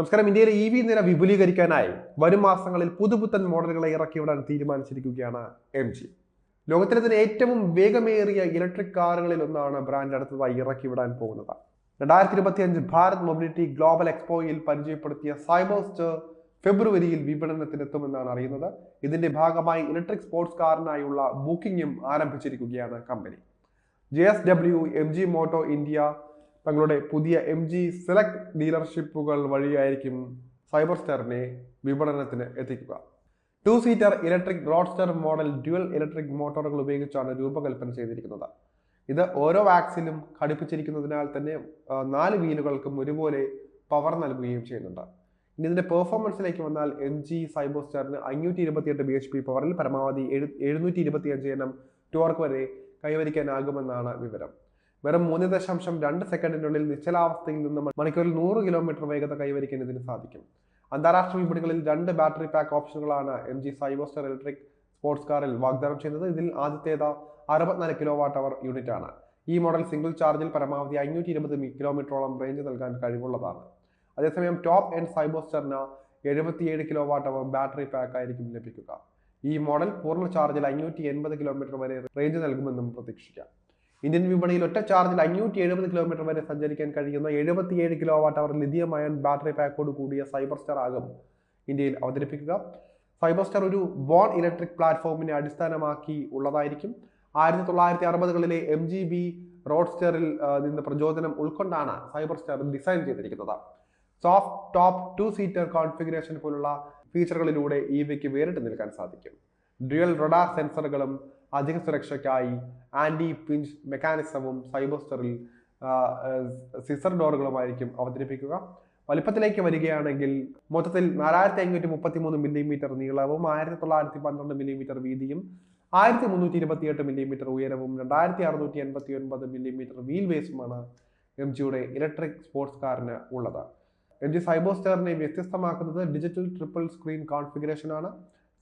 നമസ്കാരം. ഇന്ത്യയിലെ E V നില വിപുലീകരിക്കാനായി വരും മാസങ്ങളിൽ പുതുപുത്തൻ മോഡലുകളെ ഇറക്കിവിടാൻ തീരുമാനിച്ചിരിക്കുകയാണ് എം ജി. ലോകത്തിലെ തന്നെ ഏറ്റവും വേഗമേറിയ ഇലക്ട്രിക് കാറുകളിൽ ഒന്നാണ് ബ്രാൻഡ് അടുത്തതായി ഇറക്കിവിടാൻ പോകുന്നത്. രണ്ടായിരത്തി ഇരുപത്തി അഞ്ച് ഭാരത് മൊബിലിറ്റി ഗ്ലോബൽ എക്സ്പോയിൽ പരിചയപ്പെടുത്തിയ സൈബോസ്റ്റർ ഫെബ്രുവരിയിൽ വിപണനത്തിനെത്തുമെന്നാണ് അറിയുന്നത്. ഇതിന്റെ ഭാഗമായി ഇലക്ട്രിക് സ്പോർട്സ് കാറിനായുള്ള ബുക്കിംഗും ആരംഭിച്ചിരിക്കുകയാണ് company. J S W M G motor India തങ്ങളുടെ പുതിയ എം ജി സെലക്ട് ഡീലർഷിപ്പുകൾ വഴിയായിരിക്കും സൈബർ സ്റ്റാറിനെ വിപണനത്തിന് എത്തിക്കുക. Two seater electric roadster model dual electric മോട്ടോറുകൾ ഉപയോഗിച്ചാണ് രൂപകൽപ്പന ചെയ്തിരിക്കുന്നത്. ഇത് ഓരോ വാക്സിലും ഘടിപ്പിച്ചിരിക്കുന്നതിനാൽ തന്നെ നാല് വീലുകൾക്കും ഒരുപോലെ പവർ നൽകുകയും ചെയ്യുന്നുണ്ട്. ഇനി ഇതിന്റെ പെർഫോമൻസിലേക്ക് വന്നാൽ എം ജി സൈബർ സ്റ്റാറിന് അഞ്ഞൂറ്റി ഇരുപത്തിയെട്ട് ബി എച്ച് പി പവറിൽ പരമാവധി എഴു എഴുന്നൂറ്റി ഇരുപത്തി അഞ്ച് എണ്ണം ടോർക്ക് വരെ കൈവരിക്കാനാകുമെന്നാണ് വിവരം. വെറും മൂന്ന് ദശാംശം രണ്ട് സെക്കൻഡിനുള്ളിൽ നിശ്ചലാവസ്ഥയിൽ നിന്ന് മണിക്കൂറിൽ നൂറ് കിലോമീറ്റർ വേഗത കൈവരിക്കാൻ ഇതിന് സാധിക്കും. അന്താരാഷ്ട്ര വിപണികളിൽ രണ്ട് battery pack ഓപ്ഷനുകളാണ് M G Cyberster electric sports കാറിൽ വാഗ്ദാനം ചെയ്യുന്നത്. ഇതിൽ ആദ്യത്തേത് അറുപത്തിനാല് കിലോ വാട്ട് അവർ യൂണിറ്റ് ആണ് ഈ മോഡൽ സിംഗിൾ ചാർജിൽ പരമാവധി അഞ്ഞൂറ്റി ഇരുപത് കിലോമീറ്ററോളം റേഞ്ച് നൽകാൻ കഴിവുള്ളതാണ്. അതേസമയം ടോപ്പ് എൻഡ് സൈബോസ്റ്ററിന് എഴുപത്തിയേഴ് kilo watt hour battery pack ആയിരിക്കും ലഭിക്കുക. ഈ മോഡൽ പൂർണ ചാർജിൽ അഞ്ഞൂറ്റി എൺപത് കിലോമീറ്റർ വരെ റേഞ്ച് നൽകുമെന്നും പ്രതീക്ഷിക്കാം. ഇന്ത്യൻ വിപണിയിൽ ഒറ്റ ചാർജിൽ അഞ്ഞൂറ്റി എഴുപത് കിലോമീറ്റർ വരെ സഞ്ചരിക്കാൻ കഴിയുന്ന എഴുപത്തിയേഴ് kilowatt hour lithium ion battery Pakkode കൂടിയ സൈബർ സ്റ്റാർ ആകും ഇന്ത്യയിൽ അവതരിപ്പിക്കുക. സൈബർ സ്റ്റാർ ഒരു ബോൺ ഇലക്ട്രിക് പ്ലാറ്റ്ഫോമിനെ അടിസ്ഥാനമാക്കി ഉള്ളതായിരിക്കും. ആയിരത്തി തൊള്ളായിരത്തി അറുപതുകളിലെ എം ജി ബി റോഡ് സ്റ്റാറിൽ നിന്ന് പ്രചോദനം ഉൾക്കൊണ്ടാണ് സൈബർ സ്റ്റാർ ഡിസൈൻ ചെയ്തിരിക്കുന്നത്. Soft top two seater configuration പോലുള്ള ഫീച്ചറുകളിലൂടെ ഇവയ്ക്ക് വേറിട്ട് നിൽക്കാൻ സാധിക്കും. ഡ്യുവൽ റഡാർ സെൻസറുകളും അധിക സുരക്ഷയ്ക്കായി ആന്റി പിഞ്ച് മെക്കാനിസവും സൈബോസ്റ്ററിൽ സിസർ ഡോറുകളുമായിരിക്കും അവതരിപ്പിക്കുക. വലിപ്പത്തിലേക്ക് വരികയാണെങ്കിൽ മൊത്തത്തിൽ നാലായിരത്തി അഞ്ഞൂറ്റി മുപ്പത്തി മൂന്ന് മില്ലിമീറ്റർ നീളവും ആയിരത്തി തൊള്ളായിരത്തി പന്ത്രണ്ട് മില്ലിമീറ്റർ വീതിയും ആയിരത്തി മുന്നൂറ്റി ഇരുപത്തിയെട്ട് മില്ലിമീറ്റർ ഉയരവും രണ്ടായിരത്തി അറുന്നൂറ്റി എൺപത്തി ഒൻപത് മില്ലിമീറ്റർ വീൽ ബേസുമാണ് എം ജിയുടെ ഇലക്ട്രിക് സ്പോർട്സ് കാറിന് ഉള്ളത്. എം ജി സൈബോസ്റ്ററിനെ വ്യത്യസ്തമാക്കുന്നത് ഡിജിറ്റൽ ട്രിപ്പിൾ സ്ക്രീൻ കോൺഫിഗറേഷൻ ആണ്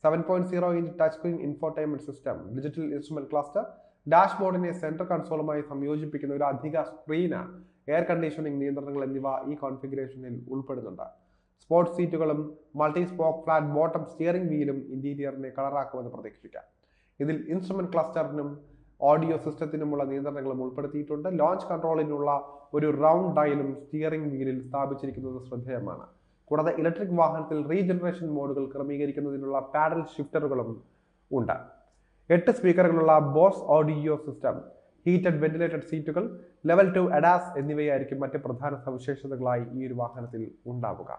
seven point zero inch touch screen infotainment system digital instrument cluster ഡാഷ്ബോർഡിനെ central കൺസോളുമായി സംയോജിപ്പിക്കുന്ന ഒരു അധിക സ്ക്രീനാണ് എയർ കണ്ടീഷനിങ് നിയന്ത്രണങ്ങൾ എന്നിവ ഈ കോൺഫിഗറേഷനിൽ ഉൾപ്പെടുന്നുണ്ട്. സ്പോർട്സ് സീറ്റുകളും multi spoke flat bottom steering വീലും ഇന്റീരിയറിനെ കളറാക്കുമെന്ന് പ്രതീക്ഷിക്കാം. ഇതിൽ ഇൻസ്ട്രുമെന്റ് ക്ലസ്റ്ററിനും ഓഡിയോ സിസ്റ്റത്തിനുമുള്ള നിയന്ത്രണങ്ങളും ഉൾപ്പെടുത്തിയിട്ടുണ്ട്. ലോഞ്ച് കൺട്രോളിനുള്ള ഒരു റൗണ്ട് ഡയലും സ്റ്റിയറിംഗ് വീലിൽ സ്ഥാപിച്ചിരിക്കുന്നത് ശ്രദ്ധേയമാണ്. കൂടാതെ ഇലക്ട്രിക് വാഹനത്തിൽ റീജനറേഷൻ മോഡുകൾ ക്രമീകരിക്കുന്നതിനുള്ള പാഡൽ ഷിഫ്റ്ററുകളും ഉണ്ട്. എട്ട് സ്പീക്കറുകളുള്ള Bose audio system heated ventilated സീറ്റുകൾ ലെവൽ ടു അഡാസ് എന്നിവയായിരിക്കും മറ്റ് പ്രധാന സവിശേഷതകളായി ഈ ഒരു വാഹനത്തിൽ ഉണ്ടാവുക.